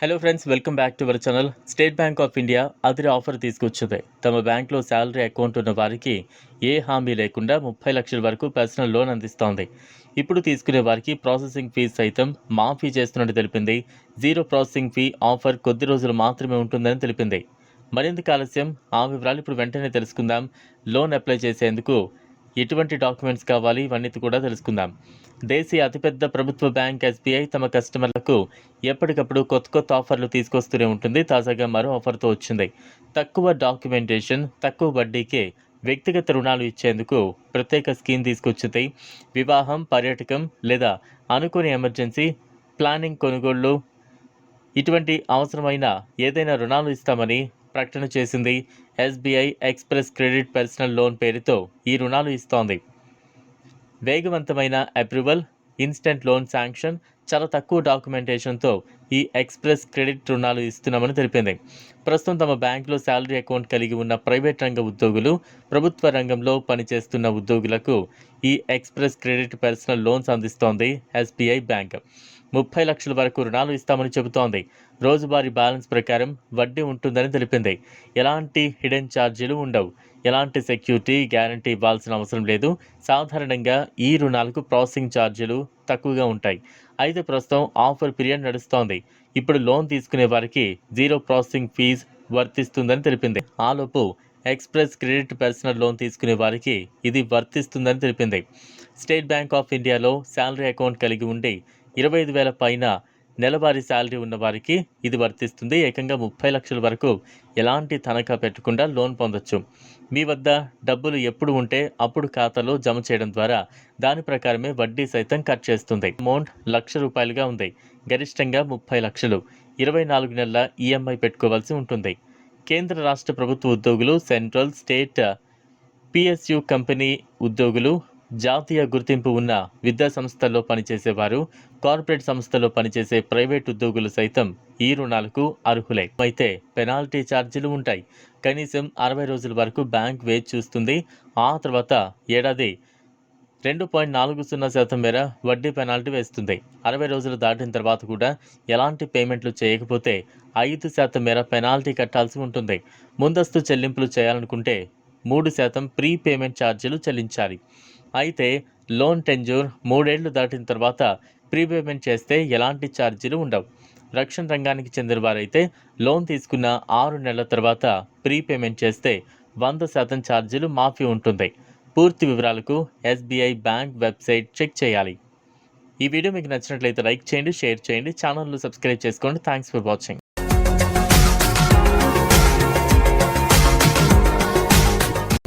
Hello friends welcome back to our channel State Bank of India అదిరి offer తీసుకొచ్చింది. తమ బ్యాంక్లో salary account ఉన్న వారికి ఏ హామీ లేకుండా ముప్పై లక్షల వరకు పర్సనల్ లోన్ అందిస్తోంది. ఇప్పుడు తీసుకునే వారికి ప్రాసెసింగ్ ఫీజు సైతం మాఫీ చేస్తున్నట్టు తెలిపింది. జీరో ప్రాసెసింగ్ ఫీ ఆఫర్ కొద్ది రోజులు మాత్రమే ఉంటుందని తెలిపింది. మరింత ఆలస్యం ఆ వివరాలు ఇప్పుడు వెంటనే తెలుసుకుందాం. లోన్ అప్లై చేసేందుకు ఎటువంటి డాక్యుమెంట్స్ కావాలి? ఇవన్నీ కూడా తెలుసుకుందాం. దేశీయ అతిపెద్ద ప్రభుత్వ బ్యాంక్ ఎస్బీఐ తమ కస్టమర్లకు ఎప్పటికప్పుడు కొత్త కొత్త ఆఫర్లు తీసుకొస్తూనే ఉంటుంది. తాజాగా మరో ఆఫర్తో వచ్చింది. తక్కువ డాక్యుమెంటేషన్ తక్కువ వడ్డీకే వ్యక్తిగత రుణాలు ఇచ్చేందుకు ప్రత్యేక స్కీమ్ తీసుకొచ్చింది. వివాహం పర్యాటకం లేదా అనుకోని ఎమర్జెన్సీ ప్లానింగ్ కొనుగోళ్ళు ఇటువంటి అవసరమైన ఏదైనా రుణాలు ఇస్తామని ప్రకటన చేసింది SBI express credit personal loan పేరుతో ఈ రుణాలు ఇస్తోంది. వేగవంతమైన అప్రూవల్ ఇన్స్టెంట్ లోన్ శాంక్షన్ చాలా తక్కువ డాక్యుమెంటేషన్తో ఈ ఎక్స్ప్రెస్ క్రెడిట్ రుణాలు ఇస్తున్నామని తెలిపింది. ప్రస్తుతం తమ బ్యాంకులో శాలరీ అకౌంట్ కలిగి ఉన్న ప్రైవేట్ రంగ ఉద్యోగులు ప్రభుత్వ రంగంలో పనిచేస్తున్న ఉద్యోగులకు ఈ ఎక్స్ప్రెస్ క్రెడిట్ పర్సనల్ లోన్స్ అందిస్తోంది ఎస్బీఐ బ్యాంక్. ముప్పై లక్షల వరకు రుణాలు ఇస్తామని చెబుతోంది. రోజువారీ బ్యాలెన్స్ ప్రకారం వడ్డీ ఉంటుందని తెలిపింది. ఎలాంటి హిడెన్ ఛార్జీలు ఉండవు. ఎలాంటి సెక్యూరిటీ గ్యారంటీ ఇవ్వాల్సిన అవసరం లేదు. సాధారణంగా ఈ రుణాలకు ప్రాసెసింగ్ ఛార్జీలు తక్కువగా ఉంటాయి. అయితే ప్రస్తుతం ఆఫర్ పీరియడ్ నడుస్తోంది. ఇప్పుడు లోన్ తీసుకునే వారికి జీరో ప్రాసెసింగ్ ఫీజ్ వర్తిస్తుందని తెలిపింది. ఆలోపు ఎక్స్ప్రెస్ క్రెడిట్ పర్సనల్ లోన్ తీసుకునే వారికి ఇది వర్తిస్తుందని తెలిపింది. స్టేట్ బ్యాంక్ ఆఫ్ ఇండియాలో శాలరీ అకౌంట్ కలిగి ఉండి ఇరవై ఐదు వేల పైన నెలవారీ శాలరీ ఉన్న వారికి ఇది వర్తిస్తుంది. ఏకంగా ముప్పై లక్షల వరకు ఎలాంటి తనఖా పెట్టకుండా లోన్ పొందొచ్చు. మీ వద్ద డబ్బులు ఎప్పుడు ఉంటే అప్పుడు ఖాతాలో జమ చేయడం ద్వారా దాని ప్రకారమే వడ్డీ సైతం కట్ చేస్తుంది. అమౌంట్ లక్ష రూపాయలుగా ఉంది. గరిష్టంగా ముప్పై లక్షలు. ఇరవై నాలుగు నెలల ఈఎంఐ పెట్టుకోవాల్సి ఉంటుంది. కేంద్ర రాష్ట్ర ప్రభుత్వ ఉద్యోగులు సెంట్రల్ స్టేట్ పిఎస్యు కంపెనీ ఉద్యోగులు జాతీయ గుర్తింపు ఉన్న విద్యా సంస్థల్లో పనిచేసేవారు కార్పొరేట్ సంస్థల్లో పనిచేసే ప్రైవేట్ ఉద్యోగులు సైతం ఈ రుణాలకు అర్హులే. అయితే పెనాల్టీ ఛార్జీలు ఉంటాయి. కనీసం అరవై రోజుల వరకు బ్యాంక్ వేచి చూస్తుంది. ఆ తర్వాత ఏడాది రెండు పాయింట్ నాలుగు సున్నా శాతం మేర వడ్డీ పెనాల్టీ వేస్తుంది. అరవై రోజులు దాటిన తర్వాత కూడా ఎలాంటి పేమెంట్లు చేయకపోతే ఐదు శాతం మేర పెనాల్టీ కట్టాల్సి ఉంటుంది. ముందస్తు చెల్లింపులు చేయాలనుకుంటే మూడు శాతం ప్రీ పేమెంట్ ఛార్జీలు చెల్లించాలి. అయితే లోన్ టెంజూర్ మూడేళ్ళు దాటిన తర్వాత ప్రీపేమెంట్ చేస్తే ఎలాంటి ఛార్జీలు ఉండవు. రక్షణ రంగానికి చెందిన వారైతే లోన్ తీసుకున్న ఆరు నెలల తర్వాత ప్రీపేమెంట్ చేస్తే వంద శాతం ఛార్జీలు మాఫీ ఉంటుంది. పూర్తి వివరాలకు ఎస్బీఐ బ్యాంక్ వెబ్సైట్ చెక్ చేయాలి. ఈ వీడియో మీకు నచ్చినట్లయితే లైక్ చేయండి షేర్ చేయండి ఛానల్ను సబ్స్క్రైబ్ చేసుకోండి. Thanks for watching.